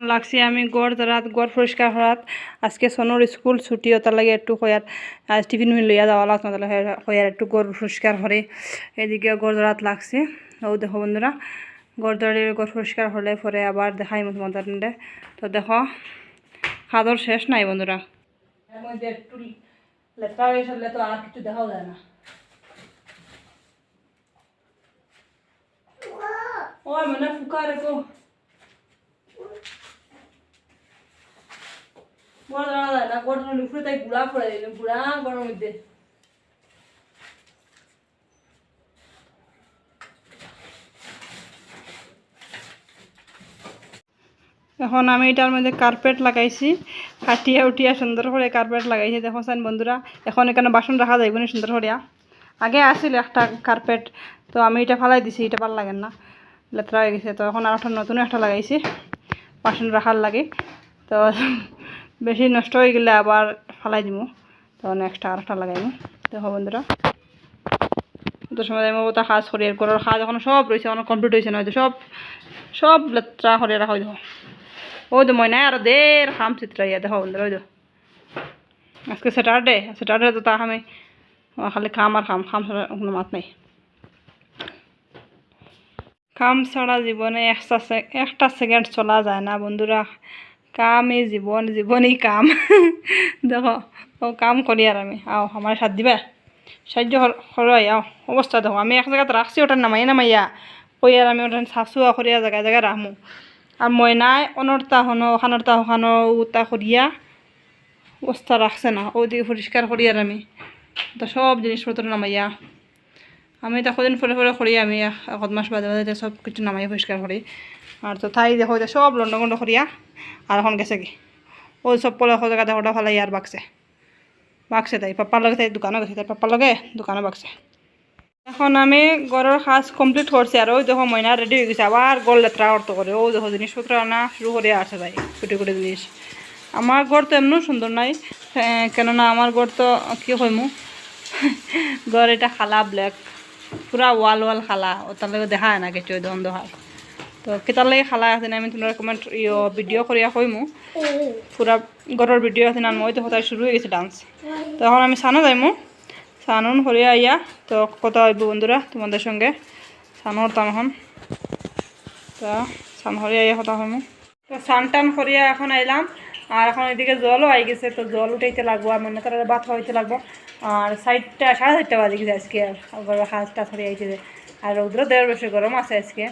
লাগছি আমি গড় ধরাত গড় পরিষ্কার করাত আজকে সোনোর স্কুল ছুটি তার লাগে একটু হয়ার আজ টিফিন মিল লইয়া যাওয়া লাগতো তাহলে হয়ার একটু গড় পরিষ্কার করে এদিকে গড় ধরাত লাগছে। ও দেখো বন্ধুরা গড় ধরে গড় পরিষ্কার হলে পরে আবার দেখাই মতো মতো তো দেখো খাদর শেষ নাই বন্ধুরা একটু লেখা হয়ে সারলে তো আর কিছু দেখাও যায় না। ওই মানে ফুকা রেখো এখন আমি এটার মধ্যে কার্পেট লাগাইছি, কাটিয়া উঠিয়া সুন্দর করে কার্পেট লাগাইছি। দেখো সাইন বন্ধুরা, এখন এখানে বাসন রাখা যাইব না সুন্দর করিয়া। আগে আসছিল একটা কার্পেট তো আমি এটা ফালাই দিছি, এটা ভালো লাগে না, লেতরা হয়ে গেছে। তো এখন আর একটা নতুন একটা লাগাইছি, বাসন রাখার লাগে। তো বেশি নষ্ট হয়ে গেলে আবার ফালাই দিব তো নেক্সট আর একটা লাগাইব দেখো বন্ধুরা। তো সময় আমি ওটা কাজ করি এর ঘরের কাজ এখন সব রয়েছে, এখন কমপ্লিট হয়েছে না হয়তো সব সব লেত্রা করে রাখা হয়ে দেখো। ওই তো ময়না আর দের খাম চিত্র ইয়া, দেখো বন্ধুরা, ওই তো আজকে স্যাটারডে স্যাটারডে তো তা আমি খালি খাম আর খাম খাম ছাড়া কোনো মাত নাই। কাম ছাড়া জীবনে একটা একটা সেকেন্ড চলা যায় না বন্ধুরা। কামই জীবন জীবনই কাম। দেখো ও কাম করি আর আমি। আও আমার সাথ দিবা। সাহায্য করাই আও অবস্থা দেখো। আমি এক জায়গাতে রাখছি ওটা নামাই নামাইয়া কই আর আমি ওটা সাফসুয়া করিয়া জায়গায় জায়গায় রাখমু আর ময়নায় অনর্তা হনো ওখানর্তা ওখানো উতা করিয়া অবস্থা রাখছে না ওদিকে পরিষ্কার করি আর আমি। তো সব জিনিসপত্র নামাইয়া আমি এটা কদিন পরে পরে করি আমি এক মাস বাদে বাদে সব কিছু নামাই পরিষ্কার করি আর তো তাই দেখো সব লন্ড গন্ড করিয়া আর এখন গেছে কি? ওই সব পলে জায়গা দেখোটা ফালাই আর বাকছে বাকছে তাই পাপ্পার লগে তাই দোকানে গেছে তাই পাপ্পার লগে দোকানে বাকছে এখন আমি ঘরের কাজ কমপ্লিট করছি আর ওই দেখো ময়না রেডি হয়ে গেছে আবার গল লেত্রা অর্থ করে ও দেখো জিনিসপত্র আনা শুরু করে আসে তাই কুটি কুটি জিনিস আমার ঘর তো এমনও সুন্দর নাই কেননা আমার ঘর তো কী হইমু ঘর এটা খালা ব্ল্যাক পুরা ওয়াল ওয়াল খালা ও লগে দেখা না কিছু দ্বন্দ্ব হয় তো কেতার লাগে খালা আছে আমি তোমরা কমেন্ট ইয়ে ভিডিও করিয়া কইমু পুরা ঘরের ভিডিও আছে না, মই তো হতাই শুরু হয়ে গেছে ডান্স তো এখন আমি সানো যাইমু সানুন করিয়া আইয়া। তো কথা হইব বন্ধুরা তোমাদের সঙ্গে। সানো হতাম এখন। তো সান করিয়া আইয়া কথা হইমু তো সান টান করিয়া এখন আইলাম। আর এখন এদিকে জলও আই গেছে, তো জল উঠাইতে লাগবো আর মনে তারা ভাত হইতে লাগবো। আর সাইডটা সাড়ে চারটা বাজে গেছে আজকে আর হাঁসটা ছড়িয়ে আইতে আর রৌদ্র দেড় বেশি গরম আছে আজকে।